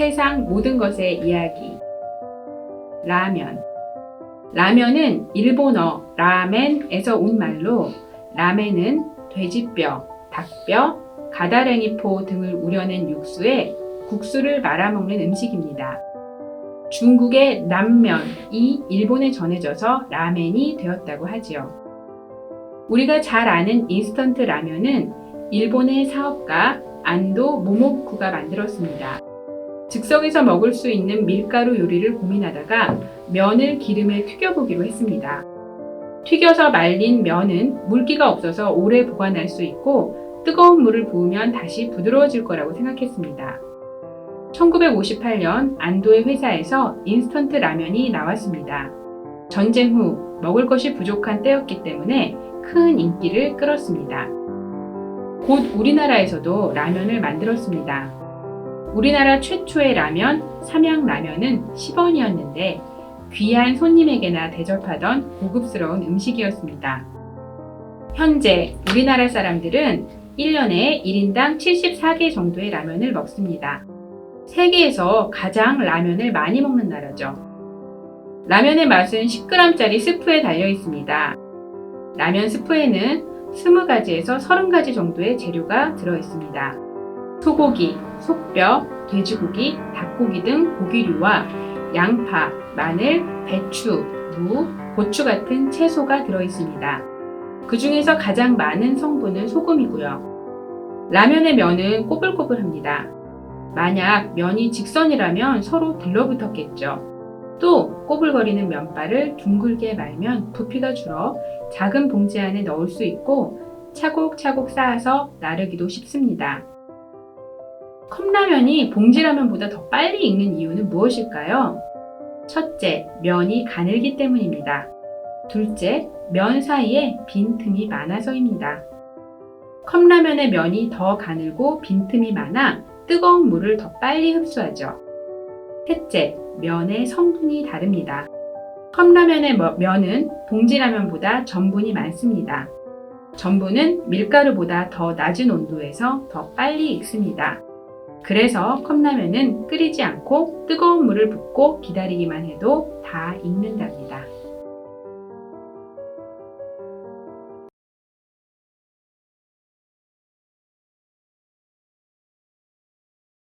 세상 모든 것의 이야기. 라면. 라면은 일본어 라멘에서 온 말로 라멘은 돼지뼈, 닭뼈, 가다랭이포 등을 우려낸 육수에 국수를 말아먹는 음식입니다. 중국의 남면이 일본에 전해져서 라멘이 되었다고 하지요. 우리가 잘 아는 인스턴트 라면은 일본의 사업가 안도 모모쿠가 만들었습니다. 즉석에서 먹을 수 있는 밀가루 요리를 고민하다가 면을 기름에 튀겨보기로 했습니다. 튀겨서 말린 면은 물기가 없어서 오래 보관할 수 있고 뜨거운 물을 부으면 다시 부드러워질 거라고 생각했습니다. 1958년 안도의 회사에서 인스턴트 라면이 나왔습니다. 전쟁 후 먹을 것이 부족한 때였기 때문에 큰 인기를 끌었습니다. 곧 우리나라에서도 라면을 만들었습니다. 우리나라 최초의 라면, 삼양라면은 10원이었는데 귀한 손님에게나 대접하던 고급스러운 음식이었습니다. 현재 우리나라 사람들은 1년에 1인당 74개 정도의 라면을 먹습니다. 세계에서 가장 라면을 많이 먹는 나라죠. 라면의 맛은 10g짜리 스프에 달려 있습니다. 라면 스프에는 20가지에서 30가지 정도의 재료가 들어 있습니다. 소고기, 속뼈, 돼지고기, 닭고기 등 고기류와 양파, 마늘, 배추, 무, 고추 같은 채소가 들어 있습니다. 그 중에서 가장 많은 성분은 소금이고요. 라면의 면은 꼬불꼬불합니다. 만약 면이 직선이라면 서로 들러붙었겠죠. 또 꼬불거리는 면발을 둥글게 말면 부피가 줄어 작은 봉지 안에 넣을 수 있고 차곡차곡 쌓아서 나르기도 쉽습니다. 컵라면이 봉지라면보다 더 빨리 익는 이유는 무엇일까요? 첫째, 면이 가늘기 때문입니다. 둘째, 면 사이에 빈틈이 많아서입니다. 컵라면의 면이 더 가늘고 빈틈이 많아 뜨거운 물을 더 빨리 흡수하죠. 셋째, 면의 성분이 다릅니다. 컵라면의 머- 면은 봉지라면보다 전분이 많습니다. 전분은 밀가루보다 더 낮은 온도에서 더 빨리 익습니다. 그래서 컵라면은 끓이지 않고 뜨거운 물을 붓고 기다리기만 해도 다 익는답니다.